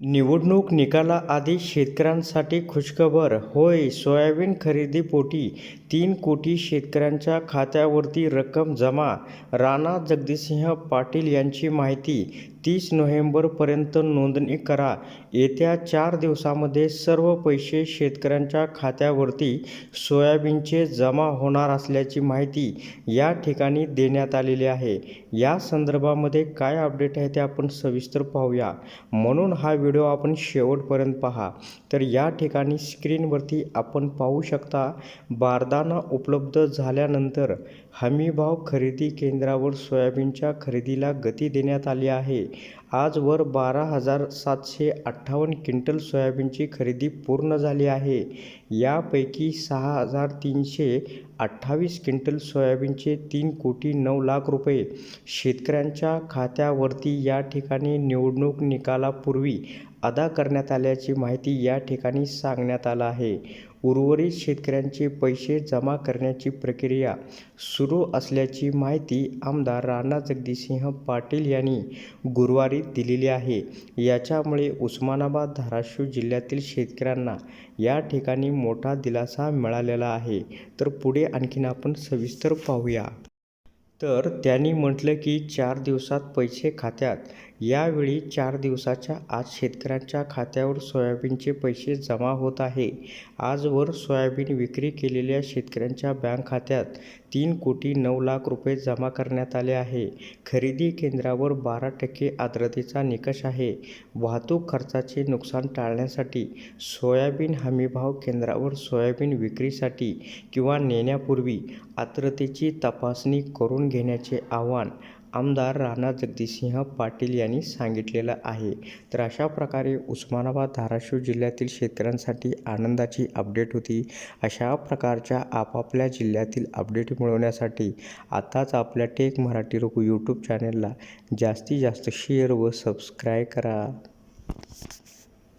निवडणूक निकालाआधी शेतकऱ्यांसाठी खुशखबर. होय सोयाबीन खरेदीपोटी तीन कोटी शेतकऱ्यांच्या खात्यावरती रक्कम जमा. राणा जगजितसिंह पाटील यांची माहिती. तीस नोव्हेंबरपर्यंत नोंदणी करा. येत्या चार दिवसामध्ये सर्व पैसे शेतकऱ्यांच्या खात्यावरती सोयाबीनचे जमा होणार असल्याची माहिती या ठिकाणी देण्यात आलेली आहे. या संदर्भामध्ये काय अपडेट आहे ते आपण सविस्तर पाहूया. म्हणून हा व्हिडिओ आपण शेवटपर्यंत पहा. तर या ठिकाणी स्क्रीनवरती आपण पाहू शकता बारदाना उपलब्ध झाल्यानंतर हमीभाव खरेदी केंद्रावर सोयाबीनच्या खरेदीला गती देण्यात आली आहे. आजवर बारा हजार सातशे अठ्ठावन्न क्विंटल सोयाबीनची खरेदी पूर्ण झाली आहे. यापैकी सहा हजार तीनशे अठ्ठावीस क्विंटल सोयाबीनचे तीन कोटी नऊ लाख रुपये. शेतकऱ्यांच्या खात्यावरती या ठिकाणी निवडणूक निकालापूर्वी अदा करण्यात आल्याची माहिती या ठिकाणी सांगण्यात आलं आहे. उर्वरित शेतकऱ्यांचे पैसे जमा करण्याची प्रक्रिया सुरू असल्याची माहिती आमदार राणा जगजितसिंह पाटील यांनी गुरुवारी दिलेली आहे. याच्यामुळे उस्मानाबाद धाराशिव जिल्ह्यातील शेतकऱ्यांना या ठिकाणी मोठा दिलासा मिळालेला आहे. तर पुढे आणखीन आपण सविस्तर पाहूया. तर त्यांनी म्हटलं की चार दिवसात पैसे खात्यात. यावेळी चार दिवसाच्या आज शेतकऱ्यांच्या खात्यावर सोयाबीनचे पैसे जमा होत आहे. आजवर सोयाबीन विक्री केलेल्या शेतकऱ्यांच्या बँक खात्यात तीन कोटी नऊ लाख रुपये जमा करण्यात आले आहे. खरेदी केंद्रावर बारा टक्के आर्द्रतेचा निकष आहे. वाहतूक खर्चाचे नुकसान टाळण्यासाठी सोयाबीन हमीभाव केंद्रावर सोयाबीन विक्रीसाठी किंवा नेण्यापूर्वी आर्द्रतेची तपासणी करून घेण्याचे आवाहन आमदार राणा जगजितसिंह पाटील यांनी सांगितलेलं आहे. तर अशा प्रकारे उस्मानाबाद धाराशिव जिल्ह्यातील शेतकऱ्यांसाठी आनंदाची अपडेट होती. अशा प्रकारच्या आपापल्या जिल्ह्यातील अपडेट मिळवण्यासाठी आताच आपल्या टेक मराठी रोकू यूट्यूब चॅनलला जास्तीत जास्त शेअर व सबस्क्राईब करा.